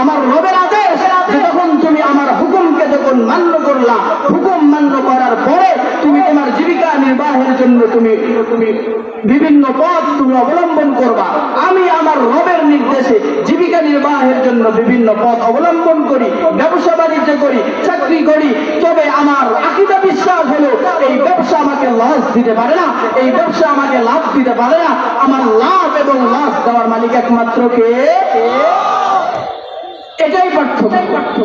আমার রবের আদেশ যে তখন তুমি আমার হুকুমকে যখন মান্য করলা, হুকুম মান্য করার পরে তুমি তোমার জীবিকা নির্বাহের জন্য তুমি তুমি বিভিন্ন পথ তুমি অবলম্বন করবা। আমি আমার রবের নির্দেশে জীবিকা নির্বাহের জন্য বিভিন্ন পথ অবলম্বন করি, ব্যবসা বাণিজ্য করি, চাকরি করি, তবে আমার আকিদা বিশ্বাস হলো এই ব্যবসা আমাকে লস দিতে পারে না, এই ব্যবসা আমাকে লাভ দিতে পারে না, আমার লাভ এবং লস দেওয়ার মালিক একমাত্র কে? এটাই পার্থক্য।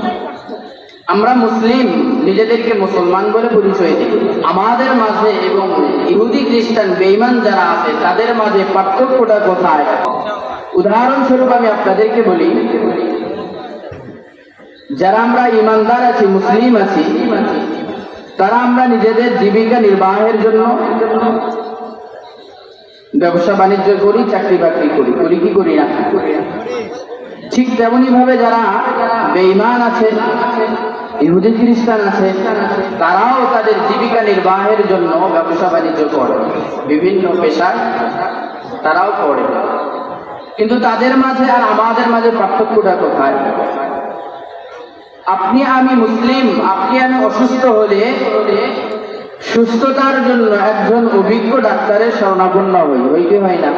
আমরা মুসলিম, নিজেদেরকে মুসলমান বলে পরিচয় দিই। আমাদের মাঝে এবং ইহুদি, খ্রিস্টান বেইমান যারা আছে, তাদের মাঝে পার্থক্যটা কোথায়? উদাহরণস্বরূপ আমি আপনাদেরকে বলি, যারা আমরা ইমানদার আছি, মুসলিম আছি তারা আমরা নিজেদের জীবিকা নির্বাহের জন্য ব্যবসা বাণিজ্য করি, চাকরি বাকরি করি। করি কি করি না? ঠিক তেমনি ভাবে যারা বেঈমান আছে, ইহুদি খ্রিস্টান আছে, তারাও তাদের জীবিকা নির্বাহের জন্য ব্যবসা বাণিজ্য করে। বিভিন্ন পেশায় তারাও করে। কিন্তু তাদের মাঝে আর আমাদের মাঝে পার্থক্যটা কোথায়? আপনি আমি মুসলিম, আপনি আমি অসুস্থ হলে সুস্থতার জন্য একজন অভিজ্ঞ ডাক্তারের শরণাপন্ন হই। হই কি হয় না।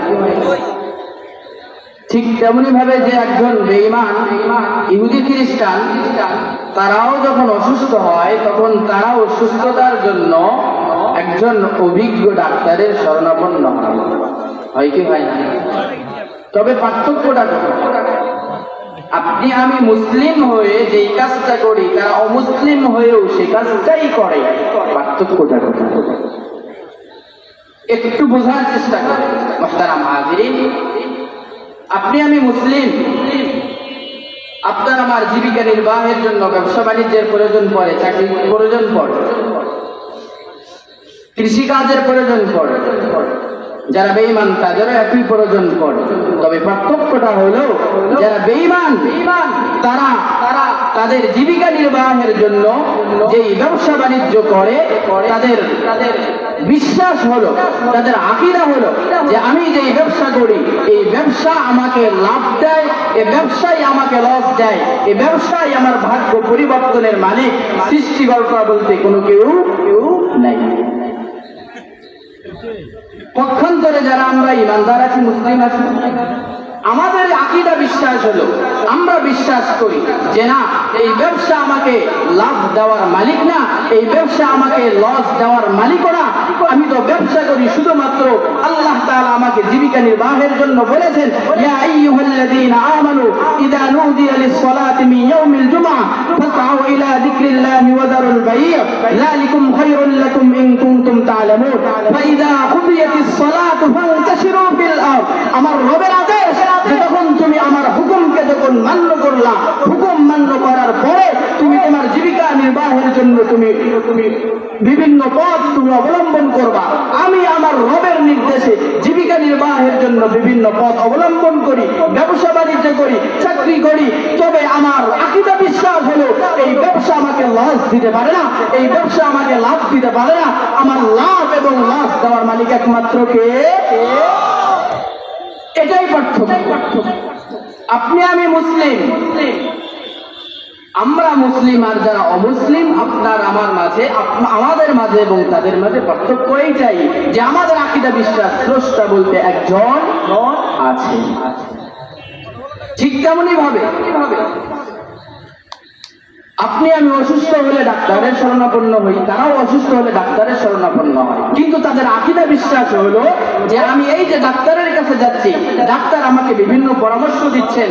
ঠিক তেমনি ভাবে যে একজন বেঈমান, ইহুদি খ্রিস্টান, তারাও যখন অসুস্থ হয়, তখন তারাও সুস্থতার জন্য একজন অভিজ্ঞ ডাক্তারের শরণাপন্ন হয়। হয় কি হয় না। তবে পার্থক্যটা? আপনি আমি মুসলিম হয়ে যেই কাজটা করি, তারা অমুসলিম হয়েও সেই কাজটাই করে। পার্থক্যটা কোথায়? একটু বোঝার চেষ্টা করেন, মোহতারাম হাজিরিন। আপনি আমি মুসলিম। আপনার আমার জীবিকা নির্বাহের জন্য, ব্যবসা বাণিজ্যের প্রয়োজন পড়ে, চাকরির প্রয়োজন পড়ে। কৃষিকাজের প্রয়োজন পড়ে। যারা বেঈমান, তাদেরও একই প্রয়োজন করে তবে পার্থক্যটা হলো, যারা বেঈমান, তারা তারা তাদের জীবিকা নির্বাহের জন্য যেই ব্যবসা বাণিজ্য করে, তাদের তাদের বিশ্বাস হলো, তাদের আকিদা হলো যে আমি যেই ব্যবসা করি, এই ব্যবসা আমাকে লাভ দেয়, এই ব্যবসায় আমাকে লস দেয়, এই ব্যবসায় আমার ভাগ্য পরিবর্তনের মালিক, সৃষ্টিকর্তা বলতে কোনো কেউ কেউ নাই। পক্ষান্তরে যারা আমরা ইমানদার আছি, মুসলিম আছি, আমাদের আকিদা বিশ্বাস হলো, আমরা বিশ্বাস করি যে না, এই ব্যবসা আমাকে লাভ দেওয়ার মালিক না, এই ব্যবসা আমাকে লস দেওয়ার মালিকও না আমি তো ব্যবসা করি শুধুমাত্র আল্লাহ তাআলা আমাকে জীবিকা নির্বাহের জন্য বলেছেন, ইয়া আইয়ুহাল্লাযীনা আমানু ইযা নুদিয়া লিস-সালাতি মিন ইয়াউমিল জুমআহ ফাসআউ ইলা যিকরিল্লাহি ওয়া দারুল বাইয় যালিকুম খায়রুল লাকুম ইন কুনতুম তা'লামুন ফাইযা কুদিয়াতিস সালাতু ফান্তাশিরু ফিল আরদ। আমার রবের আদেশ যে তখন তুমি আমার হুকুমকে যখন মান্য করলা, হুকুম মান্য করার পরে তুমি তোমার জীবিকা নির্বাহের জন্য তুমি তুমি বিভিন্ন পথ তুমি অবলম্বন করবা আমি আমার রবের নির্দেশে জীবিকা জন্য বিভিন্ন পথ অবলম্বন করি, ব্যবসা বাণিজ্য করি, চাকরি করি, তবে আমার আকিদা বিশ্বাস হলো, এই ব্যবসা আমাকে লস দিতে পারে না, এই ব্যবসা আমাকে লাভ দিতে পারে না, আমার লাভ এবং লস দেওয়ার মালিক একমাত্র কে? এটাই পার্থক্য। আপনি আমি মুসলিম। আমরা মুসলিম আর যারা অমুসলিম, আপনার আমার মাঝে আমাদের মাঝে এবং তাদের মাঝে পার্থক্য এইটাই যে আমাদের আকিদা বিশ্বাস স্রষ্টা বলতে একজন আছে। ঠিক তেমনই ভাবে আপনি আমি অসুস্থ হলে ডাক্তারের শরণাপন্ন হই, তারাও অসুস্থ হলে ডাক্তারের শরণাপন্ন হয়। কিন্তু তাদের আকিদা বিশ্বাস হলো যে আমি এই যে ডাক্তারের কাছে যাচ্ছি। ডাক্তার আমাকে বিভিন্ন পরামর্শ দিচ্ছেন,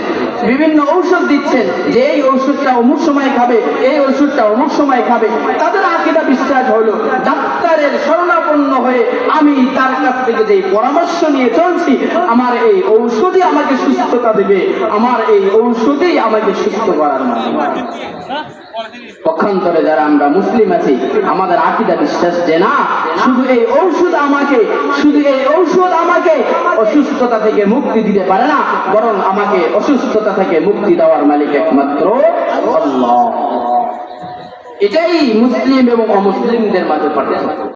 বিভিন্ন ঔষধ দিচ্ছেন, যে এই ঔষধটা অমুক সময় খাবে, এই ওষুধটা অমুক সময় খাবে। তাদের আকিদা বিশ্বাস হলো, ডাক্তারের শরণাপন্ন হয়ে আমি তার কাছ থেকে যে পরামর্শ নিয়ে চলছি, আমার এই ঔষধই আমাকে সুস্থতা দেবে, আমার এই ঔষধই আমাকে সুস্থ করার মাধ্যমে। পক্ষান্তরে যারা আমরা মুসলিম আছি, আমাদের আকিদা বিশ্বাস যে না, শুধু এই ঔষধ আমাকে, শুধু এই ঔষধ আমাকে অসুস্থতা থেকে মুক্তি দিতে পারে না, বরং আমাকে অসুস্থতা থেকে মুক্তি দেওয়ার মালিক একমাত্র এটাই মুসলিম এবং অমুসলিমদের মাঝে পার্থক্য।